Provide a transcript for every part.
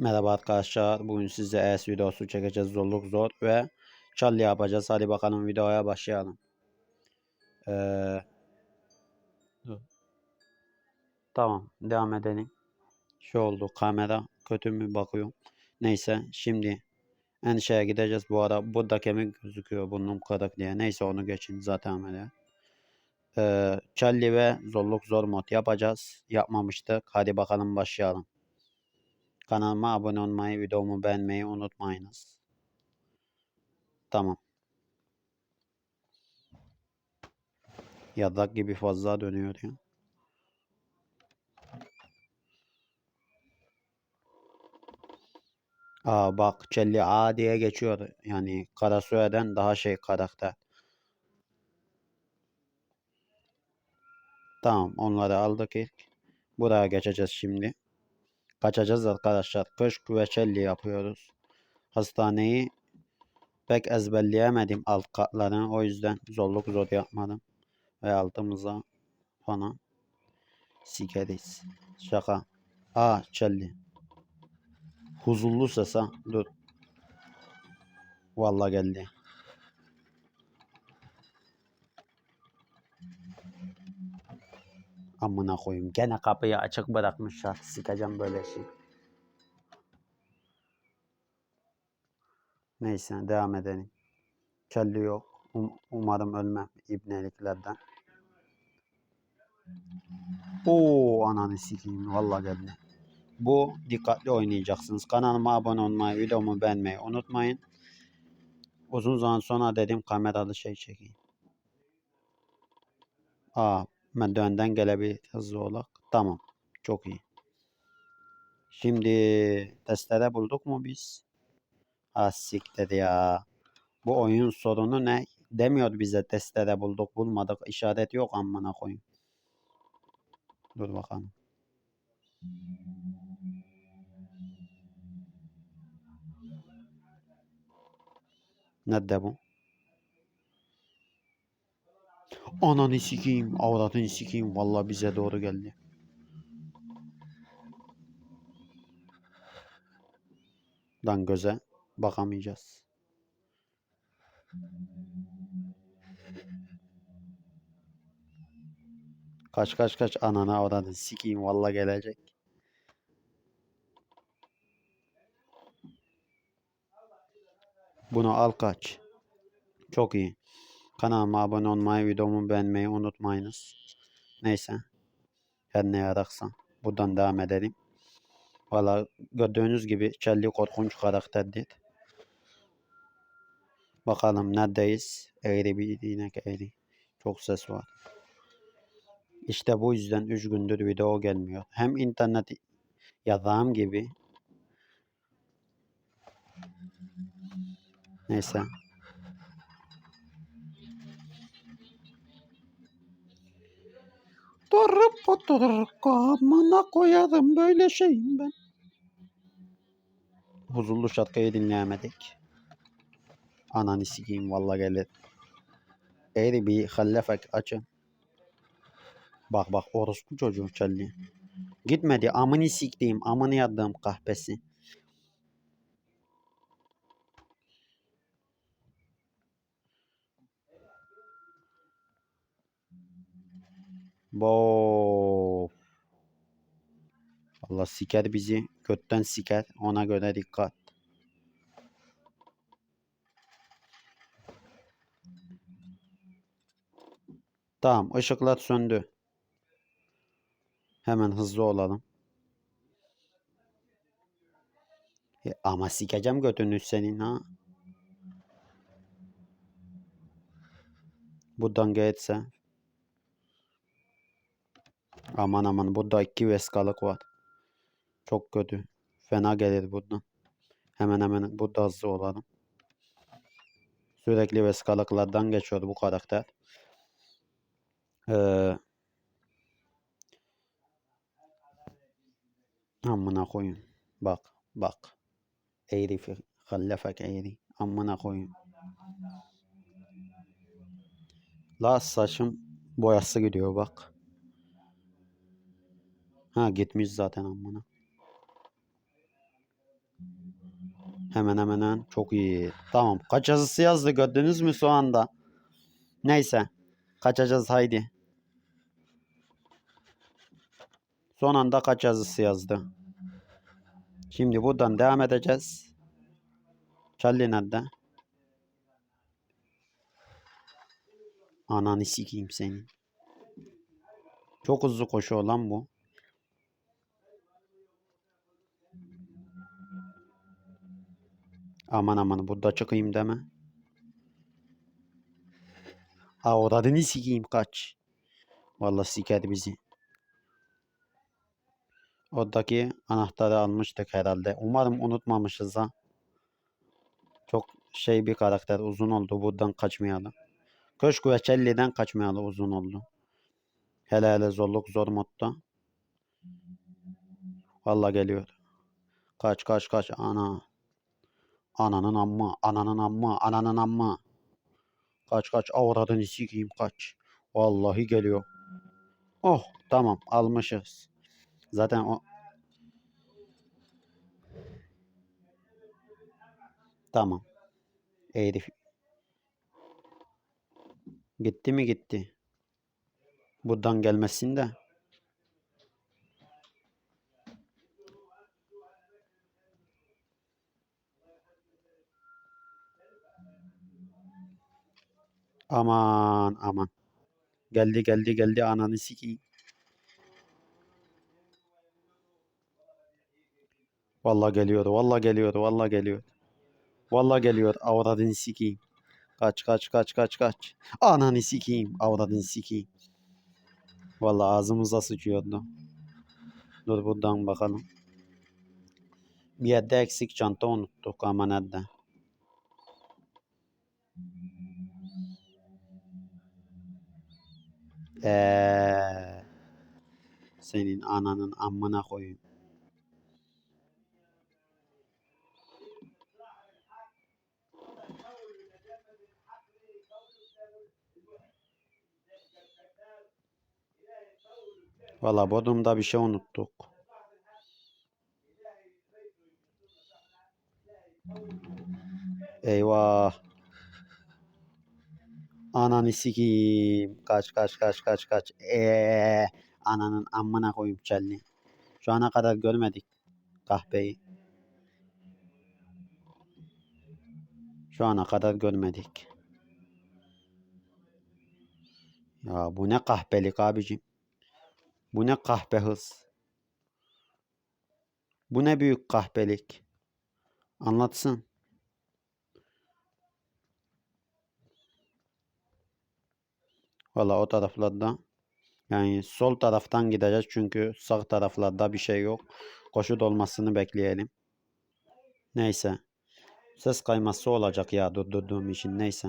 Merhaba arkadaşlar. Bugün size ES videosu çekeceğiz. Zorluk zor ve Charlie yapacağız. Hadi bakalım videoya başlayalım. Ee. Tamam. Devam edelim. Şey oldu. Kamera kötü mü bakıyorum. Neyse. Şimdi en şeye gideceğiz. Bu ara burada kemik gözüküyor. Burnum kırık diye. Neyse onu geçin. Zaten öyle. Ee, Charlie ve zorluk zor mod yapacağız. Yapmamıştık. Hadi bakalım başlayalım. Kanalıma abone olmayı, videomu beğenmeyi unutmayınız. Tamam. Yadak gibi fazla dönüyor ya. Aa bak Çelli A diye geçiyor. Yani Karasue'den daha şey karakter. Tamam onları aldık ilk. Buraya geçeceğiz şimdi. Kaçacağız arkadaşlar. Kış küveçelli yapıyoruz. Hastaneyi pek ezberleyemedim alt katlarını. O yüzden zorluk zor yapmadım. Ve altımıza falan sikeriz. Şaka. Aa çelli. Huzurlu ses ha. Dur. Vallahi geldi. Amına koyayım. Gene kapıyı açık bırakmışlar. Sikeceğim böyle şey. Neyse devam edelim. Kelli yok. Um- umarım ölmem ibneliklerden. Oo ananı sikeyim. Vallahi geldi. Bu dikkatli oynayacaksınız. Kanalıma abone olmayı, videomu beğenmeyi unutmayın. Uzun zaman sonra dedim kameralı şey çekeyim. Aa merdivenden gelebilir hızlı olarak. Tamam. Çok iyi. Şimdi testere bulduk mu biz? Ah siktir ya. Bu oyun sorunu ne? Demiyor bize testere bulduk bulmadık. İşaret yok amına koyayım. Dur bakalım. Nerede bu? Ananı sikeyim, avradını sikeyim. Vallahi bize doğru geldi. Lan göze bakamayacağız. Kaç kaç kaç ananı avradını sikeyim vallahi gelecek. Bunu al kaç. Çok iyi. Kanalıma abone olmayı, videomu beğenmeyi unutmayınız. Neyse. Her ne yaraksan. Buradan devam edelim. Valla gördüğünüz gibi Charlie korkunç karakterdir. Bakalım neredeyiz? Eğri bir inek eğri. Çok ses var. İşte bu yüzden 3 gündür video gelmiyor. Hem internet yazağım gibi. Neyse. Durup oturup amına koyarım böyle şeyim ben. Huzurlu şarkıyı dinleyemedik. Ananı sikeyim valla gelir. Eğri bir hallefek açın. Bak bak orospu çocuğu çalıyor. Gitmedi amını siktiğim amını yadığım kahpesi. Bo. Allah siker bizi. Götten siker. Ona göre dikkat. Tamam ışıklar söndü. Hemen hızlı olalım. E, ama sikeceğim götünü senin ha. Buradan geçse. Aman aman burada iki veskalık var. Çok kötü. Fena gelir buradan. Hemen hemen burada hızlı olalım. Sürekli veskalıklardan geçiyor bu karakter. Ee, amına koyun. Bak bak. Eğri hallefek eğri. Amına koyun. La saçım boyası gidiyor bak. Ha gitmiş zaten amına. Hemen hemen. Çok iyi. Tamam. Kaç yazısı yazdı gördünüz mü şu anda? Neyse. Kaçacağız haydi. Son anda kaç yazısı yazdı. Şimdi buradan devam edeceğiz. Nerede? Ananı sikeyim senin. Çok hızlı koşuyor lan bu. Aman aman burada çıkayım deme. Avradını sikeyim kaç. Vallahi siker bizi. Oradaki anahtarı almıştık herhalde. Umarım unutmamışız ha. Çok şey bir karakter uzun oldu. Buradan kaçmayalım. Köşk ve Çelli'den kaçmayalı uzun oldu. Hele hele zorluk zor modda. Vallahi geliyor. Kaç kaç kaç ana. Ananın amma, ananın amma, ananın amma. Kaç kaç avradını sikeyim kaç. Vallahi geliyor. Oh tamam almışız. Zaten o Tamam. Herif. Gitti mi gitti. Buradan gelmesin de. Aman aman. Geldi geldi geldi ananı sikeyim. Vallahi geliyor, vallahi geliyor, vallahi geliyor. Vallahi geliyor, avradını sikeyim. Kaç kaç kaç kaç kaç. Ananı sikeyim, avradını sikeyim. Vallahi ağzımıza sıçıyordu. Dur buradan bakalım. Bir yerde eksik çanta unuttuk ama nerede? Eee senin ananın amına koyayım. Valla Bodrum'da bir şey unuttuk. Eyvah. Ananı sikeyim. Kaç kaç kaç kaç kaç. Eee ananın amına koyayım çelli. Şu ana kadar görmedik kahpeyi. Şu ana kadar görmedik. Ya bu ne kahpelik abicim. Bu ne kahpe hız. Bu ne büyük kahpelik. Anlatsın. Valla o taraflarda yani sol taraftan gideceğiz çünkü sağ taraflarda bir şey yok. Koşu dolmasını bekleyelim. Neyse. Ses kayması olacak ya durdurduğum için neyse.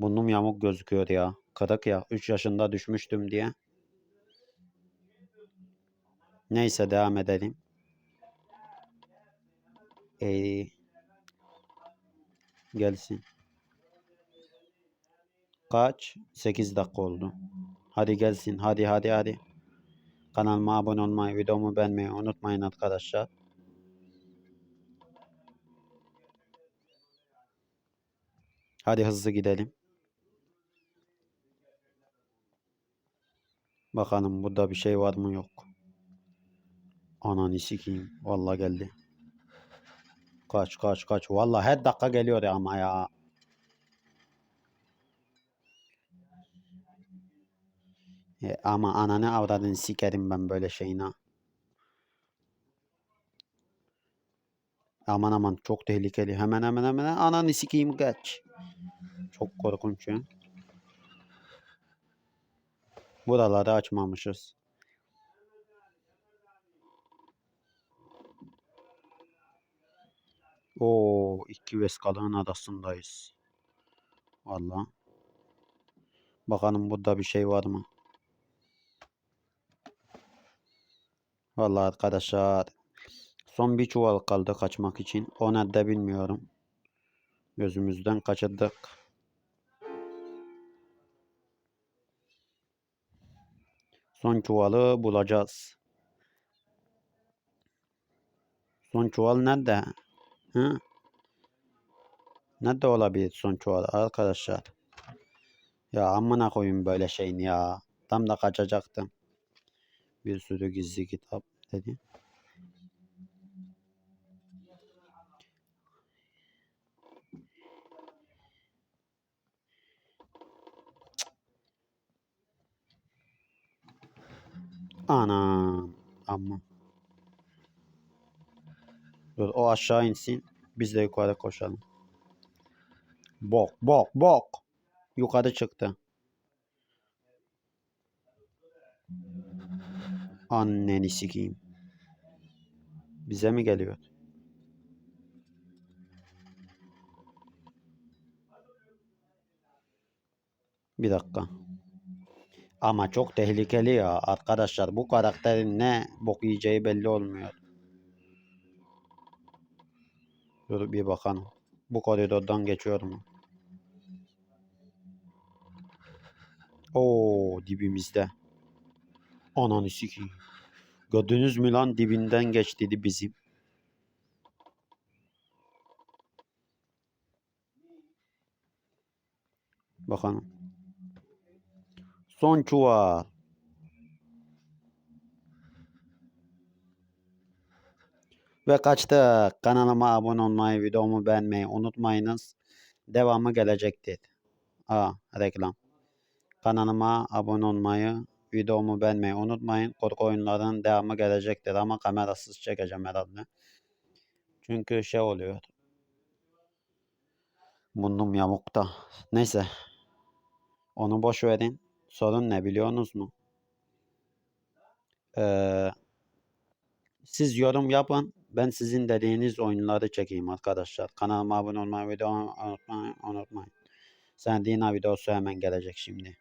Burnum yamuk gözüküyor ya. Kırık ya. 3 yaşında düşmüştüm diye. Neyse devam edelim. Ee, gelsin. Kaç? 8 dakika oldu. Hadi gelsin. Hadi hadi hadi. Kanalıma abone olmayı, videomu beğenmeyi unutmayın arkadaşlar. Hadi hızlı gidelim. Bakalım burada bir şey var mı yok. Ananı sikeyim. Vallahi geldi. Kaç kaç kaç. Vallahi her dakika geliyor ya ama ya. E, ama ananı avradını sikerim ben böyle şeyine. Aman aman çok tehlikeli. Hemen hemen hemen ananı sikeyim kaç. Çok korkunç ya. Buraları açmamışız. Oo, iki Veskalığın adasındayız. Vallahi. Bakalım burada bir şey var mı? Vallahi arkadaşlar. Son bir çuval kaldı kaçmak için. O nerede bilmiyorum. Gözümüzden kaçırdık. Son çuvalı bulacağız. Son çuval nerede? Hı? Ne de olabilir sonuç olarak arkadaşlar. Ya amına koyayım böyle şeyin ya. Tam da kaçacaktım. Bir sürü gizli kitap dedi. Anam. Amma. Dur o aşağı insin. Biz de yukarı koşalım. Bok bok bok. Yukarı çıktı. Anneni sikeyim. Bize mi geliyor? Bir dakika. Ama çok tehlikeli ya arkadaşlar. Bu karakterin ne bok yiyeceği belli olmuyor. Dur bir bakalım. Bu koridordan geçiyor mu? Oo dibimizde. Ananı sikeyim. Gördünüz mü lan dibinden geç dedi bizim. Bakalım. Son çuval. Ve kaçtık. Kanalıma abone olmayı, videomu beğenmeyi unutmayınız. Devamı gelecektir. Aa, reklam. Kanalıma abone olmayı, videomu beğenmeyi unutmayın. Korku oyunlarının devamı gelecektir ama kamerasız çekeceğim herhalde. Çünkü şey oluyor. Burnum yamukta. Neyse. Onu boş verin. Sorun ne biliyorsunuz mu? Ee, siz yorum yapın. Ben sizin dediğiniz oyunları çekeyim arkadaşlar. Kanalıma abone olmayı, videomu unutmayın. unutmayın. Sen Dina videosu hemen gelecek şimdi.